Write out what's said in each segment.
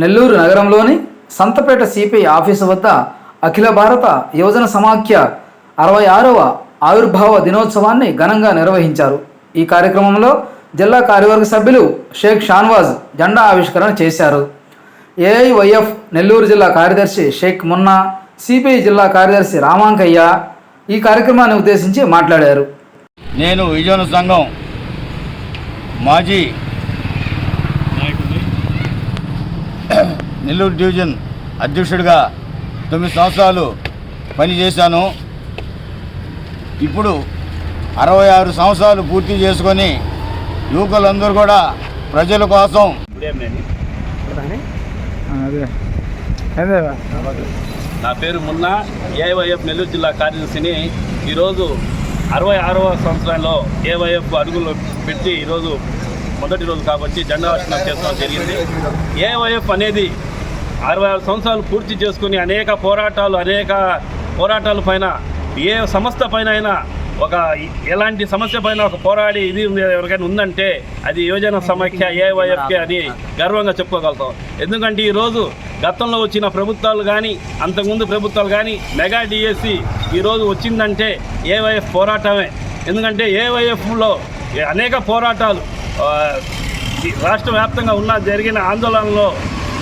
నెల్లూరు నగరంలోని Santhapeta CPI office వద్ద అఖిల భారత యువజన సమాఖ్య అరవై ఆరవ ఆవిర్భావ దినోత్సవాన్ని ఘనంగా నిర్వహించారు. ఈ కార్యక్రమంలో జిల్లా కార్యవర్గ సభ్యులు షేక్ షాన్వాజ్ జెండా ఆవిష్కరణ చేశారు. ఏఐవైఎఫ్ నెల్లూరు జిల్లా కార్యదర్శి షేక్ మున్నా సిపిఐ జిల్లా కార్యదర్శి రామాంకయ్య ఈ కార్యక్రమాన్ని ఉద్దేశించి మాట్లాడారు. నేను విజయన సంఘం మాజీ నెల్లూరు డివిజన్ అధ్యక్షుడిగా తొమ్మిది సంవత్సరాలు పనిచేశాను. ఇప్పుడు అరవై ఆరు సంవత్సరాలు పూర్తి చేసుకొని యువకులందరూ కూడా ప్రజల కోసం నా పేరు మున్నా ఏవైఎఫ్ నెల్లూరు జిల్లా కార్యదర్శిని. ఈరోజు అరవై ఆరవ సంవత్సరంలో ఏవైఎఫ్ అడుగులు పెట్టి ఈరోజు మొదటి రోజు కాబట్టి జెండా వర్షణం చేసుకోవడం జరిగింది. ఏవైఎఫ్ అనేది అరవై ఆరు సంవత్సరాలు పూర్తి చేసుకుని అనేక పోరాటాలు అనేక పోరాటాల పైన ఏ సంస్థ పైన అయినా ఒక ఎలాంటి సమస్య పైన ఒక పోరాడి ఇది ఉంది ఎవరికైనా ఉందంటే అది యువజన సమాఖ్య ఏవైఎఫ్కే అని గర్వంగా చెప్పుకోగలుగుతాం. ఎందుకంటే ఈరోజు గతంలో వచ్చిన ప్రభుత్వాలు కానీ అంతకుముందు ప్రభుత్వాలు కానీ మెగా డిఎస్సి ఈరోజు వచ్చిందంటే ఏవైఎఫ్ పోరాటమే. ఎందుకంటే ఏవైఎఫ్లో అనేక పోరాటాలు రాష్ట్ర వ్యాప్తంగా ఉన్న జరిగిన ఆందోళనలో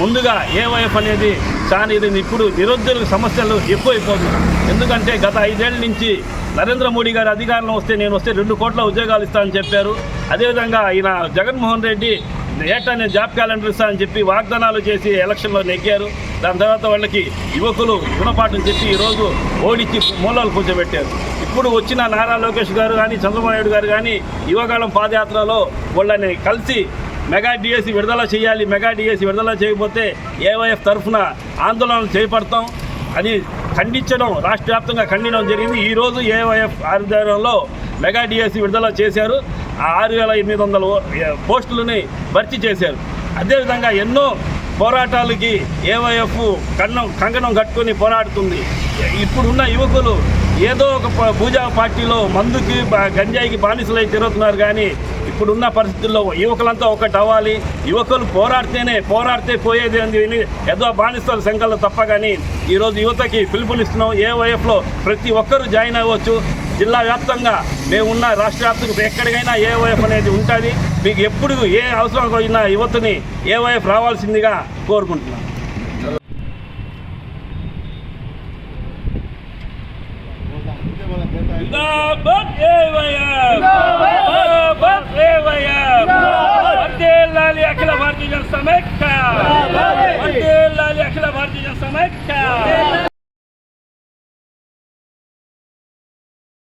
ముందుగా ఏవైఎఫ్ అనేది కానీ ఇది ఇప్పుడు నిరుద్యోగ సమస్యలు ఎక్కువైపోతుంది. ఎందుకంటే గత ఐదేళ్ళ నుంచి నరేంద్ర మోడీ గారు అధికారంలో వస్తే నేను వస్తే రెండు కోట్ల ఉద్యోగాలు ఇస్తానని చెప్పారు. అదేవిధంగా ఈయన జగన్మోహన్ రెడ్డి ఏటా నేను జాబ్ క్యాలెండర్ ఇస్తానని చెప్పి వాగ్దానాలు చేసి ఎలక్షన్లో నెగ్గారు. దాని తర్వాత వాళ్ళకి యువకులు గుణపాఠం చెప్పి ఈరోజు ఓడించి మూలాలు కూర్చోబెట్టారు. ఇప్పుడు వచ్చిన నారా లోకేష్ గారు కానీ చంద్రబాబు నాయుడు గారు కానీ యువకాలం పాదయాత్రలో వాళ్ళని కలిసి మెగా డిఎస్సి విడుదల చేయాలి మెగా డిఎస్సి విడుదల చేయకపోతే ఏవైఎఫ్ తరఫున ఆందోళనలు చేపడతాం. అని ఖండించడం రాష్ట్ర వ్యాప్తంగా ఖండించడం జరిగింది. ఈరోజు ఏవైఎఫ్ ఆధ్వర్యంలో మెగా డిఎస్సి విడుదల చేశారు. ఆ ఆరు వేల ఎనిమిది వందల ఓ- పోస్టులని భర్తీ చేశారు. అదేవిధంగా ఎన్నో పోరాటాలకి ఏవైఎఫ్ కన్నం కంకణం కట్టుకొని పోరాడుతుంది. ఇప్పుడున్న యువకులు ఏదో ఒక పూజా పార్టీలో మందుకి గంజాయికి బానిసలై తిరుగుతున్నారు కానీ ఇప్పుడున్న పరిస్థితుల్లో యువకులంతా ఒకటి అవ్వాలి యువకులు పోరాడితేనే పోరాడితే పోయేది అని ఏదో బానిస్తారు సంఖ్యలో తప్ప కానీ ఈరోజు యువతకి పిలుపునిస్తున్నాం ఏ వైఎఫ్లో ప్రతి ఒక్కరూ జాయిన్ అవ్వచ్చు. జిల్లా వ్యాప్తంగా మేమున్న రాష్ట్ర వ్యాప్తంగా ఎక్కడికైనా ఏ వైఎఫ్ అనేది ఉంటుంది. మీకు ఎప్పుడు ఏ అవసరం అయినా యువతని ఏ వైఎఫ్ రావాల్సిందిగా కోరుకుంటున్నాం. జిందాబాద్ ఏవైఎఫ్! జిందాబాద్ bardziej osameczka!